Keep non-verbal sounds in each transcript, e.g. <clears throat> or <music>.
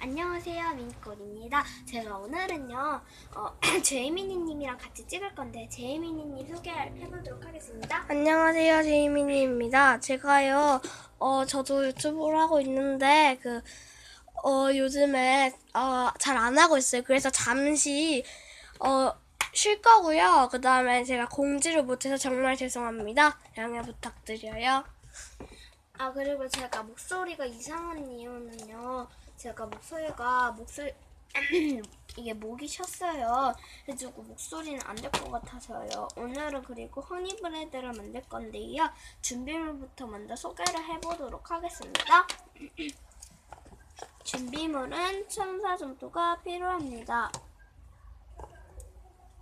안녕하세요, 민꽃입니다. 제가 오늘은요, 어, <clears throat> 제이미니님이랑 같이 찍을 건데, 제이미니님 소개해보도록 하겠습니다. 안녕하세요, 제이미니입니다. 제가요, 어, 저도 유튜브를 하고 있는데, 그, 어, 요즘에, 어, 잘 안 하고 있어요. 그래서 잠시, 어, 쉴 거고요. 그 다음에 제가 공지를 못해서 정말 죄송합니다. 양해 부탁드려요. 아, 그리고 제가 목소리가 이상한 이유는요, 제가 목소리가, 목소리, <clears throat> 이게 목이 쉬었어요. 그래가지고 목소리는 안 될 것 같아서요. 오늘은 그리고 허니브레드를 만들 건데요. 준비물부터 먼저 소개를 해보도록 하겠습니다. <clears throat> 준비물은 첨사 점토가 필요합니다.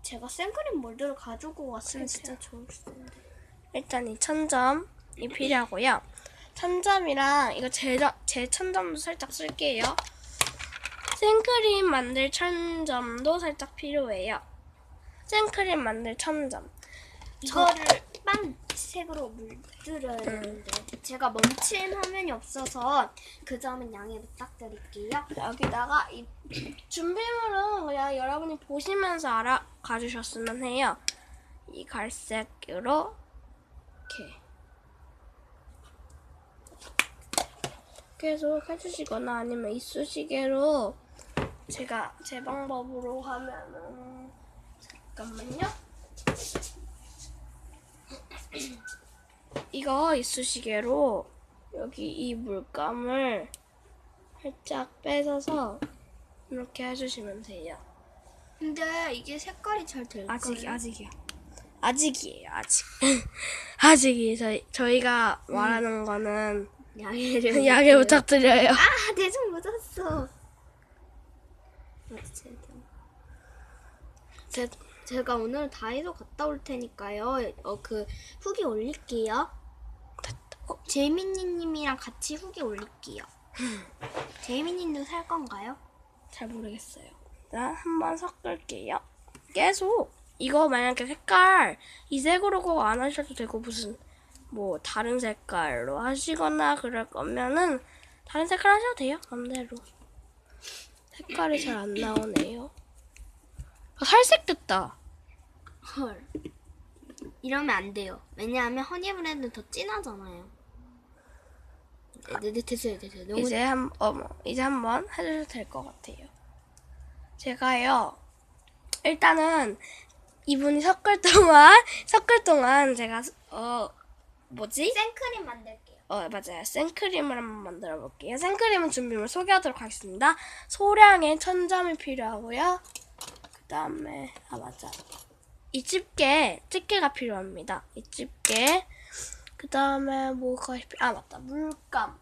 제가 생크림 몰드를 가지고 왔으면 진짜 좋을 텐데. 일단 이 천점이 필요하고요. 천점이랑 이거 제, 제 천점도 살짝 쓸게요. 생크림 만들 천점도 살짝 필요해요. 생크림 만들 천점. 이거를 빵색으로 물들여야 되는데 제가 멈춤 화면이 없어서 그 점은 양해 부탁드릴게요. 여기다가 이 준비물은 그냥 여러분이 보시면서 알아가 주셨으면 해요. 이 갈색으로 이렇게 계속 해주시거나 아니면 이쑤시개로 제가 제 방법으로 하면은 잠깐만요. <clears throat> 이거 이쑤시개로 여기 이 물감을 살짝 뺏어서 이렇게 해주시면 돼요. 근데 이게 색깔이 잘 될까요? 아직 아직이요. 아직이에요. 아직. <laughs> 아직이 저희 저희가 말하는 거는 양해를 <laughs> 양해 부탁드려요. 아 대충 묻었어. 제, 제가 오늘 다이소 갔다 올 테니까요. 어 그 후기 올릴게요. 어, 제이미니님이랑 같이 후기 올릴게요. <laughs> 제이미님도 살 건가요? 잘 모르겠어요. 일단 한번 섞을게요. 계속 이거 만약에 색깔 이 색으로 꼭 안 하셔도 되고 무슨 뭐 다른 색깔로 하시거나 그럴 거면은 다른 색깔 하셔도 돼요. 맘대로. 색깔이 잘 안 나오네요. 아, 살색 됐다. 헐. 이러면 안 돼요. 왜냐하면 허니브레드는 더 진하잖아요. 네, 네, 됐어요, 됐어요. 너무 이제 한 어머 이제 한번 해주셔도 될 것 같아요. 제가요 일단은 이분이 섞을 <laughs> 동안 섞을 동안 제가 어 뭐지? 생크림 만들게요. 어 맞아요 생크림을 한번 만들어 볼게요. 생크림은 준비물 소개하도록 하겠습니다. 소량의 천점이 필요하고요. 그 다음에 아 맞아 이 집게 집게가 필요합니다. 이 집게 그 다음에 뭐가 필요 아 맞다 물감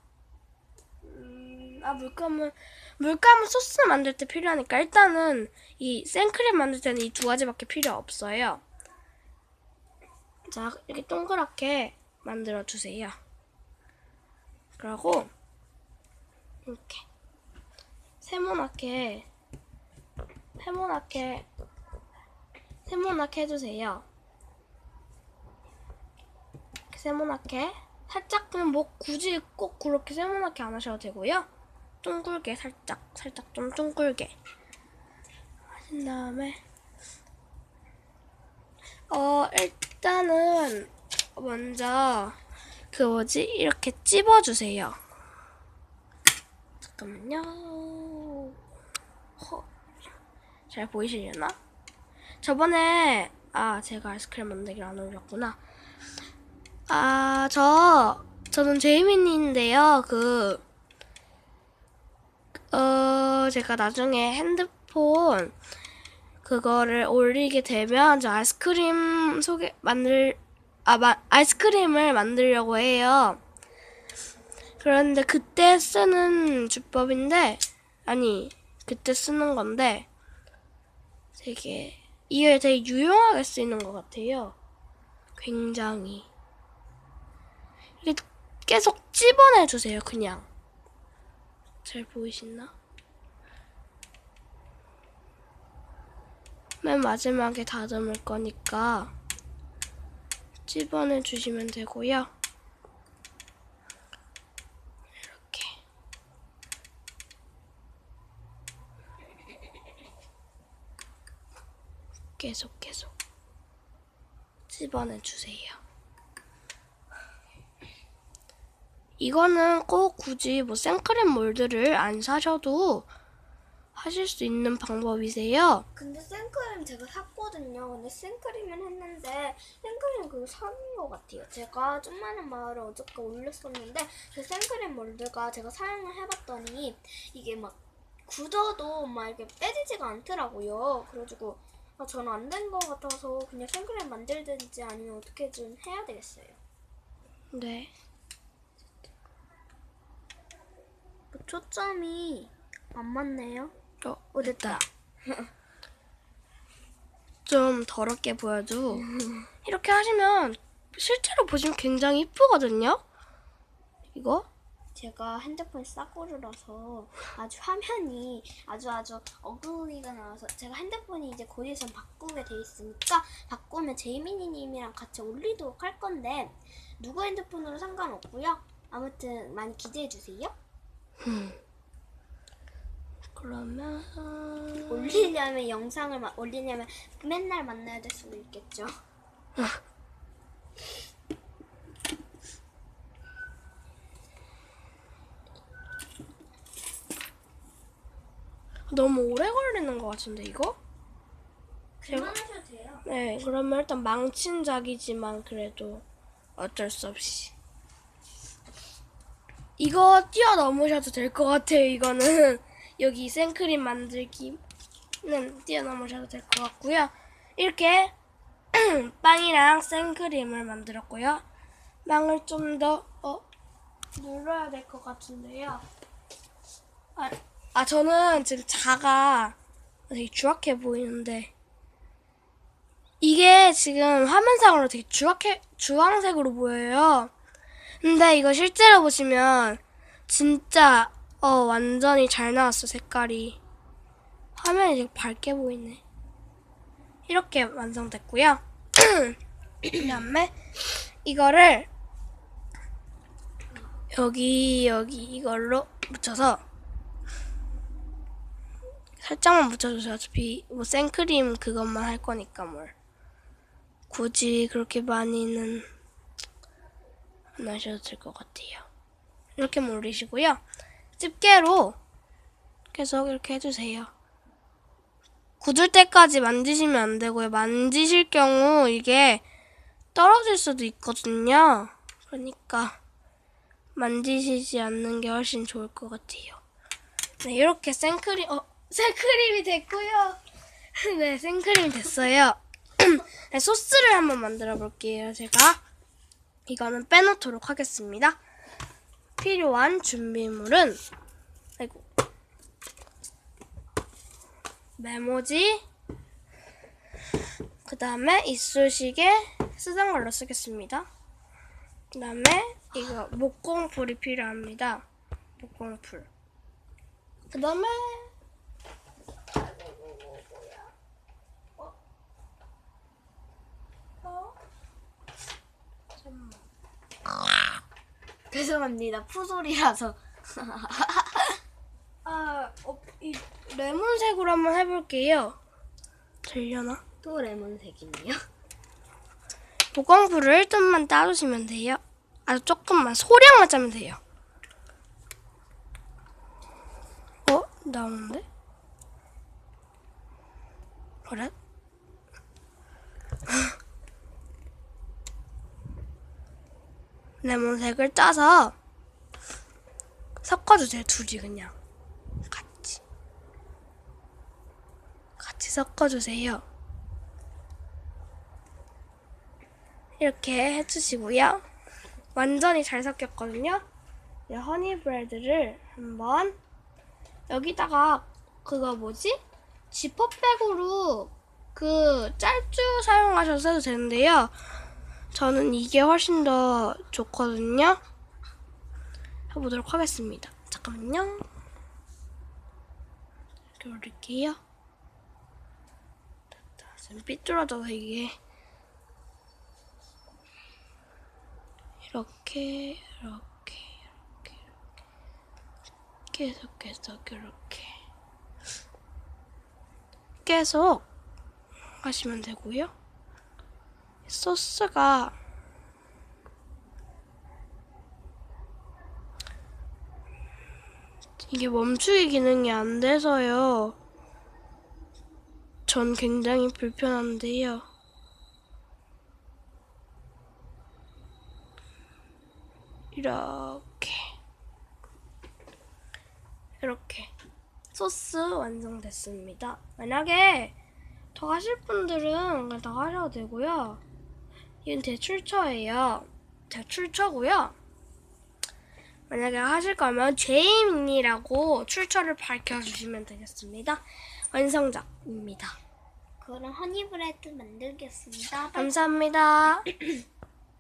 음, 아 물감은 물감은 소스 만들 때 필요하니까 일단은 이 생크림 만들 때는 이 두 가지밖에 필요 없어요. 자 이렇게 동그랗게 만들어 주세요. 그리고 이렇게 세모나게 세모나게 세모나게 해주세요. 세모나게 살짝 그냥 뭐 굳이 꼭 그렇게 세모나게 안 하셔도 되고요. 둥글게 살짝 살짝 좀 둥글게 하신 다음에 어 일단은 먼저 그 뭐지 이렇게 찝어주세요. 잠깐만요. 허. 잘 보이시려나? 저번에 아 제가 아이스크림 만들기를 안 올렸구나. 아 저 저는 제이민인데요. 그 어, 제가 나중에 핸드폰 그거를 올리게 되면 저 아이스크림 소개 만들 아 마, 아이스크림을 만들려고 해요. 그런데 그때 쓰는 주법인데 아니 그때 쓰는 건데 되게 이게 되게 유용하게 쓰이는 것 같아요. 굉장히 이게 계속 찝어내 주세요. 그냥 잘 보이시나? 맨 마지막에 다듬을 거니까 찝어내 주시면 되고요. 이렇게. 계속 계속 찝어내 주세요. 이거는 꼭 굳이 뭐 생크림 몰드를 안 사셔도 하실 수 있는 방법이세요. 근데 생크림 제가 샀거든요. 근데 생크림은 했는데 생크림 그거 사는 것 같아요. 제가 좀만한 마을을 어저께 올렸었는데 그 생크림 몰드가 제가 사용을 해봤더니 이게 막 굳어도 막 이렇게 빼지지가 않더라고요. 그래가지고 아, 저는 안 된 것 같아서 그냥 생크림 만들든지 아니면 어떻게 좀 해야 되겠어요. 네. 뭐 초점이 안 맞네요. 어, 어 됐다. 좀 더럽게 보여도 <laughs> 이렇게 하시면 실제로 보시면 굉장히 이쁘거든요. 이거 제가 핸드폰이 싸구려라서 아주 화면이 아주 아주 어글리가 나와서 제가 핸드폰이 이제 곧 있으면 바꾸게 돼 있으니까 바꾸면 제이미니님이랑 같이 올리도록 할 건데 누구 핸드폰으로 상관없고요. 아무튼 많이 기대해 주세요. 그러면 올리려면 영상을 마- 올리려면 맨날 만나야 될 수도 있겠죠. 너무 오래 걸리는 것 같은데 이거? 그만하셔도 돼요. 네, 그러면 일단 망친 작이지만 그래도 어쩔 수 없이 이거 뛰어넘으셔도 될 것 같아요. 이거는 여기 생크림 만들기는 뛰어넘으셔도 될 것 같고요. 이렇게 <clears throat> 빵이랑 생크림을 만들었고요. 빵을 좀 더 어, 눌러야 될 것 같은데요. 아, 아 저는 지금 자가 되게 주악해 보이는데 이게 지금 화면상으로 되게 주황해, 주황색으로 보여요. 근데 이거 실제로 보시면 진짜 어 완전히 잘 나왔어 색깔이. 화면이 되게 밝게 보이네. 이렇게 완성됐고요. <clears throat> 그다음에 이거를 여기 여기 이걸로 묻혀서 살짝만 묻혀주세요. 어차피 뭐 생크림 그것만 할 거니까 뭘. 굳이 그렇게 많이는 안 하셔도 될 것 같아요. 이렇게 올리시고요. 집게로 계속 이렇게 해주세요. 굳을 때까지 만지시면 안 되고요. 만지실 경우 이게 떨어질 수도 있거든요. 그러니까 만지시지 않는 게 훨씬 좋을 것 같아요. 네, 이렇게 생크림, 어, 생크림이 됐고요. <laughs> 네, 생크림이 됐어요. <clears throat> 네, 소스를 한번 만들어 볼게요. 제가 이거는 빼놓도록 하겠습니다. 필요한 준비물은 아이고 메모지 그 다음에 이쑤시개 쓰던 걸로 쓰겠습니다. 그 다음에 이거 목공풀이 필요합니다. 목공풀 그 다음에 죄송합니다. 푸소리라서. <laughs> 아, 어, 이 레몬색으로 한번 해볼게요. 되려나? 또 레몬색이네요. 보광불을 좀만 따주시면 돼요. 아주 조금만 소량만 짜면 돼요. 어? 나오는데? 그래? <laughs> 레몬색을 짜서 섞어주세요. 둘이 그냥 같이 같이 섞어주세요. 이렇게 해주시고요. 완전히 잘 섞였거든요. 이 허니브레드를 한번 여기다가 그거 뭐지? 지퍼백으로 그 짤주 사용하셔도 되는데요. 저는 이게 훨씬 더 좋거든요. 해보도록 하겠습니다. 잠깐만요. 이렇게 올릴게요. 지금 삐뚤어져서 이게 이렇게 이렇게 이렇게 이렇게 계속 계속 이렇게 계속 하시면 되고요. 소스가 이게 멈추기 기능이 안 돼서요. 전 굉장히 불편한데요. 이렇게 이렇게 소스 완성됐습니다. 만약에 더 하실 분들은 더 하셔도 되고요. 이건 대출처예요. 대출처고요. 만약에 하실 거면 제이민이라고 출처를 밝혀주시면 되겠습니다. 완성작입니다. 그럼 허니브레드 만들겠습니다. 감사합니다. <clears throat>